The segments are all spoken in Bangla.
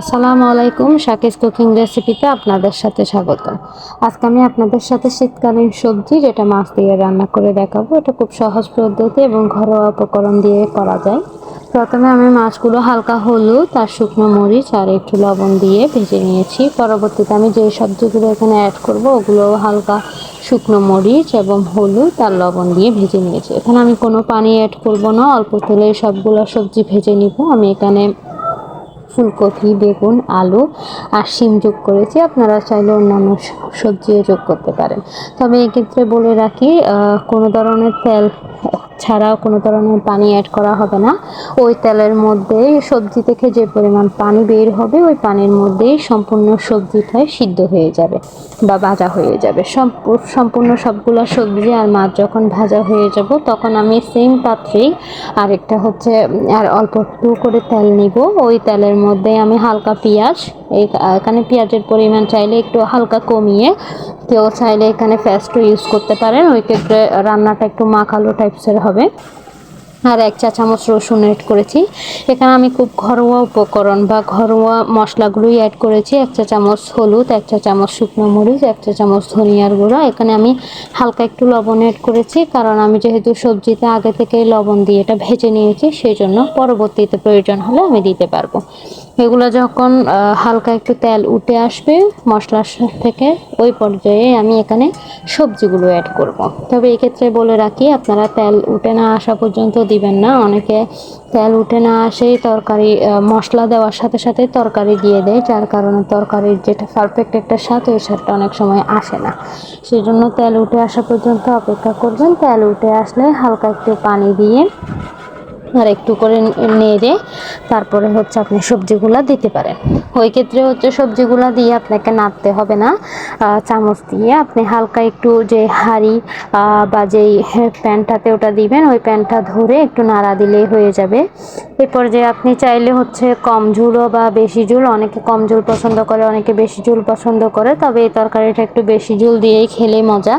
আসসালামু আলাইকুম শাকিস কুকিং রেসিপিতে আপনাদের সাথে স্বাগত আজকে আমি আপনাদের সাথে শীতকালীন সবজি, যেটা মাছ দিয়ে রান্না করে দেখাবো। এটা খুব সহজ পদ্ধতি এবং ঘরোয়া উপকরণ দিয়ে করা যায়। প্রথমে আমি মাছগুলো হালকা হলুদ আর শুকনো মরিচ আর একটু লবণ দিয়ে ভেজে নিয়েছি। পরবর্তীতে আমি যে সবজিগুলো এখানে অ্যাড করব, ওগুলো হালকা শুকনো মরিচ এবং হলুদ আর লবণ দিয়ে ভেজে নিয়েছি। এখানে আমি কোনো পানি অ্যাড করব না, অল্প তেলে সবগুলো সবজি ভেজে নিব। আমি এখানে ফুলকপি, বেগুন, আলু আর শিম যোগ করেছি। আপনারা চাইলে অন্যান্য সবজিও যোগ করতে পারেন। তবে এক্ষেত্রে বলে রাখি কোনো ধরনের তেল ছাড়াও কোনো ধরনের পানি অ্যাড করা হবে না। ওই তেলের মধ্যেই সবজি থেকে যে পরিমাণ পানি বের হবে, ওই পানির মধ্যেই সম্পূর্ণ সবজিটাই সিদ্ধ হয়ে যাবে বা ভাজা হয়ে যাবে। সম্পূর্ণ সবগুলো সবজি আর মাছ যখন ভাজা হয়ে যাব, তখন আমি সেম পাত্রেই আরেকটা হচ্ছে, আর অল্প একটু করে তেল নিব। ওই তেলের মধ্যে আমি হালকা পেঁয়াজ এখানে পেঁয়াজের পরিমাণ চাইলে একটু হালকা কমিয়ে কেউ চাইলে এখানে ফ্যাস্টও ইউজ করতে পারেন। ওই ক্ষেত্রে রান্নাটা একটু মাখালো টাইপসের হবে। আর এক চা চামচ রসুন অ্যাড করেছি। এখানে আমি খুব ঘরোয়া উপকরণ বা ঘরোয়া মশলাগুলোই অ্যাড করেছি। এক চা চামচ হলুদ, এক চা চামচ শুকনো মরিচ, এক চা চামচ ধনিয়ার গুঁড়া। এখানে আমি হালকা একটু লবণ অ্যাড করেছি, কারণ আমি যেহেতু সবজিতে আগে থেকে লবণ দিয়ে এটা ভেজে নিয়েছি সেই জন্য পরবর্তীতে প্রয়োজন হলে আমি দিতে পারব। এগুলো যখন হালকা একটু তেল উঠে আসবে মশলার থেকে, ওই পর্যায়ে আমি এখানে সবজিগুলো অ্যাড করব। তবে এক্ষেত্রে বলে রাখি, আপনারা তেল উঠে না আসা পর্যন্ত দিবেন না। অনেকে তেল উঠে না আসেই তরকারি মশলা দেওয়ার সাথে সাথে তরকারি দিয়ে দেয়, যার কারণে তরকারির যেটা পারফেক্ট একটা স্বাদ, ওই স্বাদটা অনেক সময় আসে না। সেই জন্য তেল উঠে আসা পর্যন্ত অপেক্ষা করবেন। তেল উঠে আসলে হালকা একটু পানি দিয়ে আর একটু করে নেড়ে তারপরে হচ্ছে আপনি সবজিগুলা দিতে পারেন। ওই ক্ষেত্রে হচ্ছে সবজিগুলা দিয়ে আপনাকে নাড়তে হবে না। চামচ দিয়ে আপনি হালকা একটু যে হাঁড়ি বা যেই প্যানটাতে ওটা দিবেন, ওই প্যানটা ধরে একটু নাড়া দিলেই হয়ে যাবে। এরপর যে আপনি চাইলে হচ্ছে কম ঝুলও বা বেশি ঝুল, অনেকে কম ঝুল পছন্দ করে, অনেকে বেশি ঝুল পছন্দ করে, তবে এই তরকারিটা একটু বেশি ঝুল দিয়েই খেলে মজা।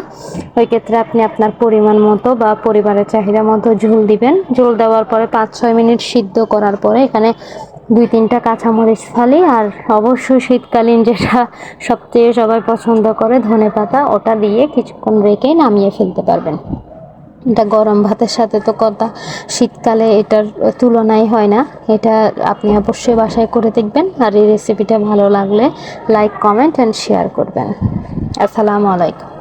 ওই ক্ষেত্রে আপনি আপনার পরিমাণ মতো বা পরিবারের চাহিদা মতো ঝুল দিবেন। ঝোল দেওয়ার পরে পাঁচ ছয় মিনিট সিদ্ধ করার পরে এখানে দুই তিনটা কাঁচামরিচ ফালি, আর অবশ্যই শীতকালীন যেটা সবচেয়ে সবাই পছন্দ করে ধনে পাতা, ওটা দিয়ে কিছুক্ষণ রেখেই নামিয়ে ফেলতে পারবেন। এটা গরম ভাতের সাথে তো কথা, শীতকালে এটার তুলনাই হয় না। এটা আপনি অবশ্যই বাসায় করে দেখবেন, আর এই রেসিপিটা ভালো লাগলে লাইক কমেন্ট অ্যান্ড শেয়ার করবেন। আসসালামু আলাইকুম।